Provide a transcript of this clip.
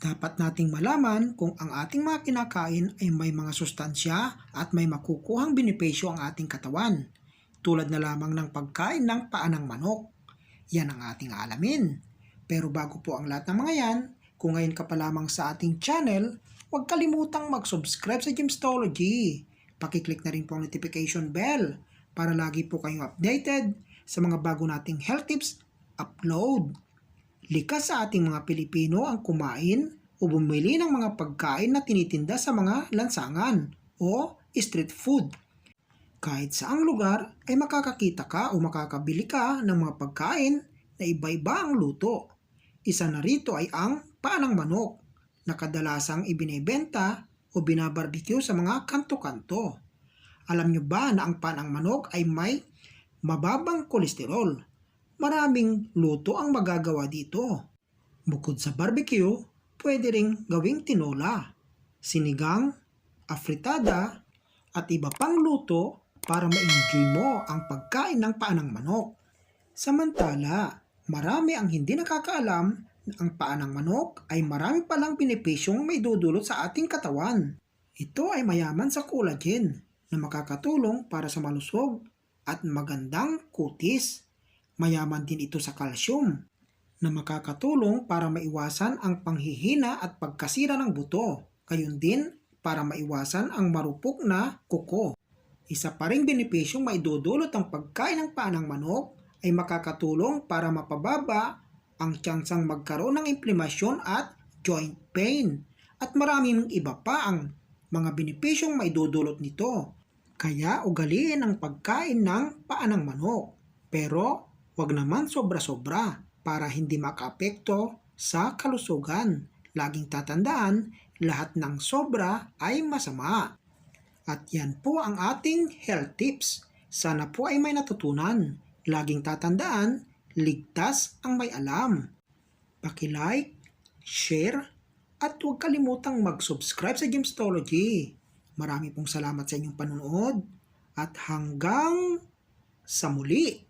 Dapat nating malaman kung ang ating mga kinakain ay may mga sustansya at may makukuhang benepisyo ang ating katawan. Tulad na lamang ng pagkain ng paa ng manok. Yan ang ating alamin. Pero bago po ang lahat ng mga yan, kung ngayon ka pa lamang sa ating channel, huwag kalimutang mag-subscribe sa Gemstology. Pakiclick na rin po ang notification bell para lagi po kayong updated sa mga bago nating health tips upload. Likas sa ating mga Pilipino ang kumain o bumili ng mga pagkain na tinitinda sa mga lansangan o street food. Kahit saang lugar ay makakakita ka o makakabili ka ng mga pagkain na iba-iba ang luto. Isa na rito ay ang paanang manok na kadalasang ibinebenta o binabarbecue sa mga kanto-kanto. Alam nyo ba na ang paanang manok ay may mababang kolesterol? Maraming luto ang magagawa dito. Bukod sa barbecue, pwede ring gawing tinola, sinigang, afritada, at iba pang luto para ma-enjoy mo ang pagkain ng paanang manok. Samantala, marami ang hindi nakakaalam na ang paanang manok ay marami palang benepisyong may dudulot sa ating katawan. Ito ay mayaman sa collagen na makakatulong para sa malusog at magandang kutis. Mayaman din ito sa calcium na makakatulong para maiwasan ang panghihina at pagkasira ng buto. Gayon din para maiwasan ang marupok na kuko. Isa pa ring benepisyong maidudulot ang pagkain ng paanang manok ay makakatulong para mapababa ang tsansang magkaroon ng imprimasyon at joint pain. At maraming iba pa ang mga benepisyong maidudulot nito. Kaya ugaliin ang pagkain ng paanang manok. Pero wag naman sobra-sobra para hindi makaapekto sa kalusugan. Laging tatandaan, lahat ng sobra ay masama. At yan po ang ating health tips. Sana po ay may natutunan. Laging tatandaan, ligtas ang may alam. Paki-like, share, at huwag kalimutang mag-subscribe sa Gemstology. Marami pong salamat sa inyong panonood at hanggang sa muli.